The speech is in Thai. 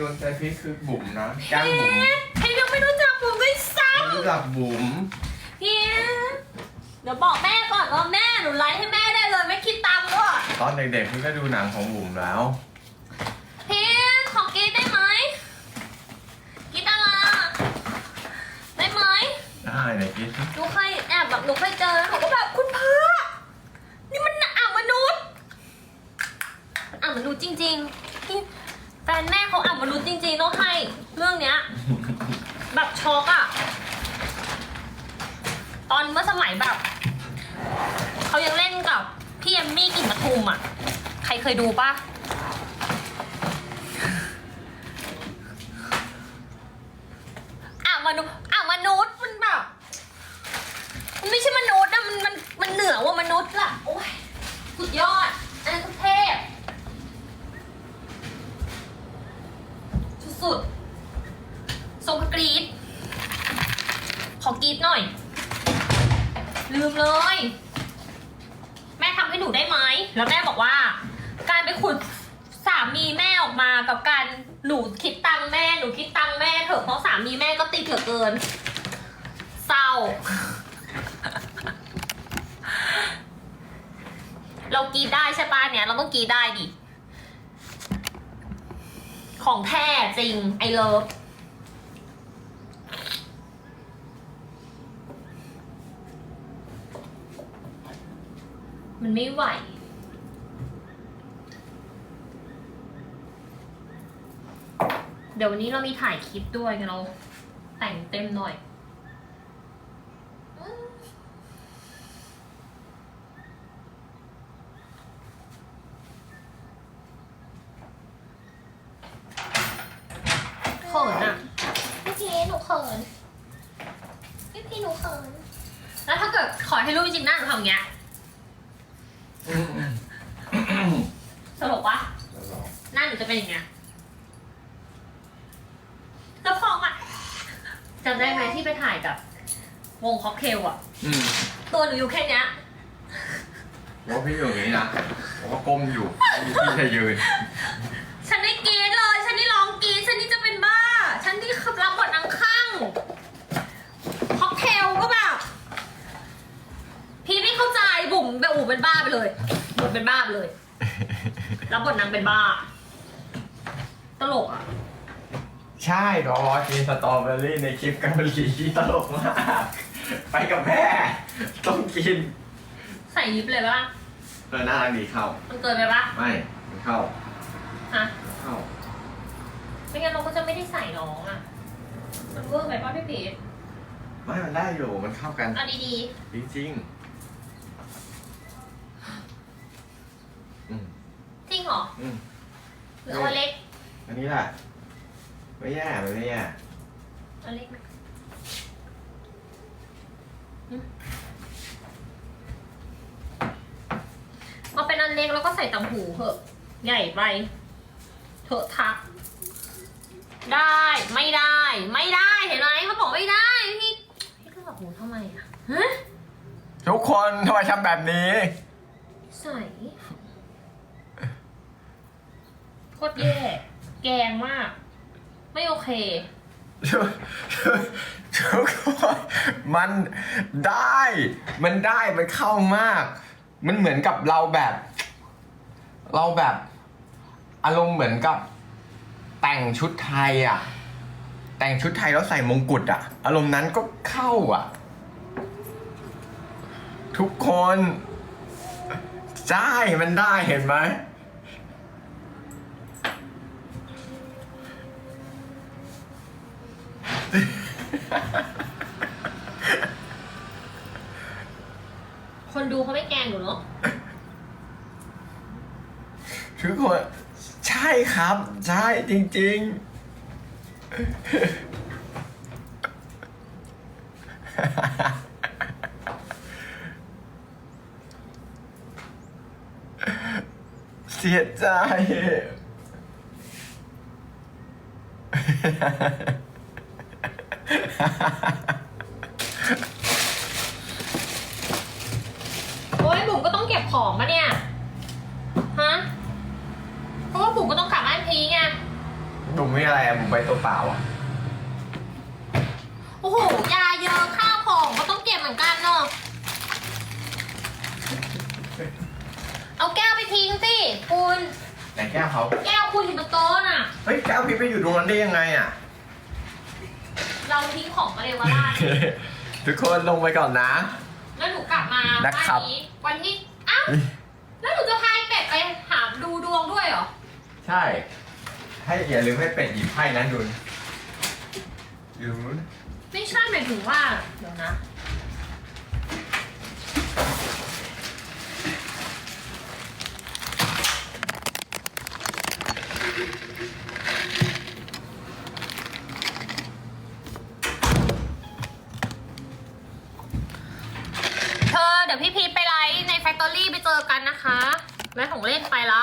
ดวงใจพี่คือบุ๋มนะแก้มบุ๋มพี่ยังไม่รู้จักผมด้วยซ้รู้จักบุ๋มำพี่เดี๋ยวบอกแม่ก่อนว่าแม่หนูไลฟ์ให้แม่ได้เลยไม่คิดตังค์ด้วยตอนเด็กๆพี่ก็ดูหนังของบุ๋มแล้ว พี่ขอกินได้ไหมกินอะไรได้ไหม ได้ไหนคิดหนูเคยแอบแบบหนูเคยเจอแล้วหนูก็แบบคุณพระนี่มันอ่างมนุษย์อ่างมนุษย์จริง ๆ นี่แฟนแม่เขาอ่างมนุษย์จริงๆต้องให้เรื่องเนี้ย แบบช็อกอะตอนเมื่อสมัยแบบ เขายังเล่นกับพี่เอมมี่กลิ่นปทุมอะใครเคยดูปะอ่างมนุษย์อ่างมนุษย์มันแบบมันไม่ใช่มนุษย์นะมันมันมันเหนือกว่ามนุษย์ล่ะ โอ้ยสุดยอดอันนั้นคือเทพ สุดๆทรงกรีดขอกรีดหน่อย ลืมเลย แม่ทำให้หนูได้ไหม แล้วแม่บอกว่า การไปขุดสามีแม่ออกมากับการหนูคิดตังแม่หนูคิดตังแม่เถอะเพราะสามีแม่ก็ติดเหลือเกินเศร้า เรากีดได้ใช่ปะเนี่ย เราต้องกีดได้ดิ ของแท้จริงไอเลิฟมันไม่ไหว เดี๋ยววันนี้เรามีถ่ายคลิปด้วยกันเราแต่งเต็มหน่อย เขินอะ พี่พีหนู เขินพี่พีหนูเขิน แล้วถ้าเกิดขอให้รูปจริงหน้าหนูทำอย่างเงี้ยสรุปปะหน้าหนูจะเป็นอย่างเงี้ยแล้วพอมาจำได้ไหมที่ไปถ่ายกับ วงค็อกเทลอะอืมตัวหนูอยู่แค่เนี้ย ว่าพี่อยู่อย่างนี้นะผมก็ก้มอยู่พี่จะยืนฉันได้กรีดเลย ฉันได้ร้องกรีดฉันนี่จะเป็นบ้า ฉันที่ขับรับบทนางข้างค็อกเทลก็แบบ พี่ไม่เข้าใจบุ๋มแบบ อู๋เป็นบ้าไปเลยบุ๋มเป็นบ้าไปเลยรับบทนางเป็นบ้า ตลกอะ ใช่ดอกรอกินสตรอเบอรี่ในคลิปเกาหลีตลกมาก ไปกับแม่ต้องกินใส่ลิปเลยปะเออน่ารักดีเข้า มันเกินไปปะไม่ไม่เข้าฮะเข้าไม่งั้นเราก็จะไม่ได้ใส่น้องอะ มันเวอร์ไปปะพี่พีทไม่มันได้อยู่มันเข้ากันเอาดีจริงๆ อืมๆจริงเหรออืมหรือเอาอันเล็กอันนี้แหละไม่แย่มันไม่แย่อันเล็กไหมหึเอาเป็นอันเล็กแล้วก็ใส่ตังหูเถอะ ใหญ่ไปเถอะทัก ได้ไม่ได้ ไม่ได้เห็นไหมเขาบอกไม่ได้พี่พี่ก็บอกหูทำไมอะฮะทุกคนทำไมทำแบบนี้ ใส่ โคตรแย่ แกงมาก ไม่โอเคทุกทุกคนมันได้ มันได้มันเข้ามาก มันเหมือนกับเราแบบ เราแบบ อารมณ์เหมือนกับ แต่งชุดไทยอะ แต่งชุดไทยแล้วใส่มงกุฎอะ อารมณ์นั้นก็เข้าอะ ทุกคน ใช่ มันได้เห็นไหม คนดูเขาไม่แกล้งหนูเนาะทุกคนใช่ครับ ใช่จริง ๆ เสียใจ โอ้ยบุ๋มก็ต้องเก็บของมาเนี่ย ฮะ เพราะว่าบุ๋มก็ต้องกลับบ้านพีไงผมไม่หมูใบตัวเปล่าอะโอ้โห ยาเยอะข้าวของก็ต้องเก็บเหมือนกันเนาะ เอาแก้วไปทิ้งสิ คุณ ไหนแก้วเขา แก้วคุณอยู่บนโต๊ะน่ะ เฮ้ยแก้วพี่ไปอยู่ตรงนั้นได้ยังไงอะ เราทิ้งของมาเลยว่าได้ทุกคนลงไปก่อนนะ แล้วหนูกลับมานะบ้านครับ นี้วันที่อ้าวแล้วหนูจะพายเป็ดไปหาดูดวงด้วยเหรอใช่ ให้อย่าลืมให้เป็ดหยิบไพ่นะดุนอยู่นู้นไม่ใช่หมายถึงว่าเดี๋ยวนะ ดี๋ยวพี่พีชไปไลฟ์ในแฟคทอรี่ไปเจอกันนะคะ แม่ของเล่นไปละ